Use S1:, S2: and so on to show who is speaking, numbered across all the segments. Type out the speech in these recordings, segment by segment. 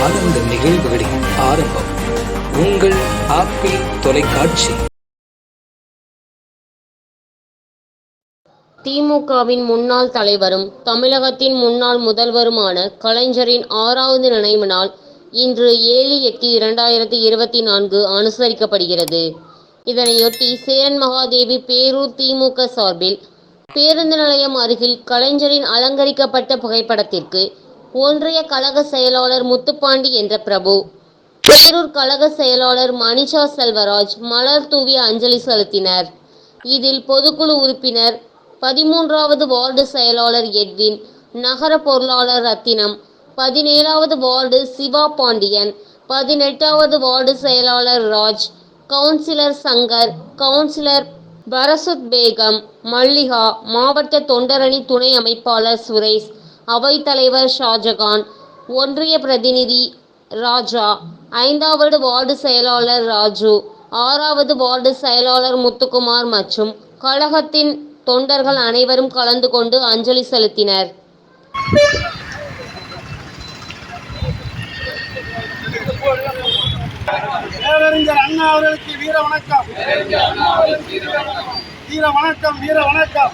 S1: ஆனந்த நிகழ்வுகளின் ஆரம்பம். உங்கள் ஆப்பிள் தொலைக்காட்சி.
S2: திமுகவின் முன்னாள் தலைவரும் தமிழகத்தின் முன்னாள் முதல்வருமான கலைஞரின் ஆறாவது நினைவு நாள் இன்று ஏழு எட்டு இரண்டாயிரத்தி இருபத்தி நான்கு அனுசரிக்கப்படுகிறது. இதனையொட்டி சேரன் மகாதேவி பேரூர் திமுக சார்பில் பேருந்து நிலையம் அருகில் கலைஞரின் அலங்கரிக்கப்பட்ட புகைப்படத்திற்கு ஒன்றிய கழக செயலாளர் முத்துப்பாண்டி என்ற பிரபு. பேரூர் கழக செயலாளர் மணிஷா செல்வராஜ் மலர் தூவி அஞ்சலி செலுத்தினர். இதில் பொதுக்குழு உறுப்பினர் பதிமூன்றாவது வார்டு செயலாளர் எட்வின் நகர பொருளாளர் ரத்தினம் பதினேழாவது வார்டு சிவா பாண்டியன் பதினெட்டாவது வார்டு செயலாளர் ராஜ் கவுன்சிலர் சங்கர் கவுன்சிலர் பரசுத் பேகம் மல்லிகா மாவட்ட தொண்டரணி துணை அமைப்பாளர் சுரேஷ் அவைத்தலைவர் ஷாஜகான் ஒன்றிய பிரதிநிதி ராஜா ஐந்தாவது வார்டு செயலாளர் ராஜு ஆறாவது வார்டு செயலாளர் முத்துக்குமார் மற்றும் கழகத்தின் தொண்டர்கள் அனைவரும் கலந்து கொண்டு அஞ்சலி செலுத்தினர்.
S3: பேரறிஞர் அண்ணா அவர்களுக்கு வீர வணக்கம். வீர வணக்கம் வீர வணக்கம்.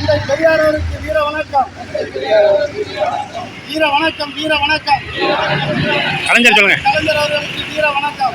S3: தந்தை பெரியார் அவருக்கு வீர வணக்கம். வீர வணக்கம் வீர வணக்கம்.
S4: கலைஞர் சொல்லுங்க.
S3: கலைஞர் அவர்களுக்கு வீர வணக்கம்.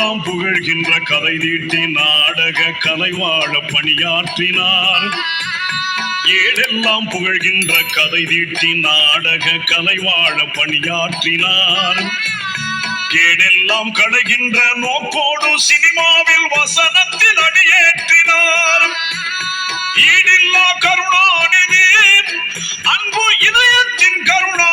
S5: ஏடெல்லாம் புகழ்கின்ற கதை தீட்டி நாடக கலை வாழ பணியாற்றினார். ஏடெல்லாம் புகழ்கின்ற கதை தீட்டி நாடக கலை வாழ பணியாற்றினார். கேடெல்லாம் கடைகின்ற நோக்கோடு சினிமாவில் வசனத்தில் அடியேற்றினார். ஈடில்லா கருணாநிதி அன்பு இதயத்தின் கருணா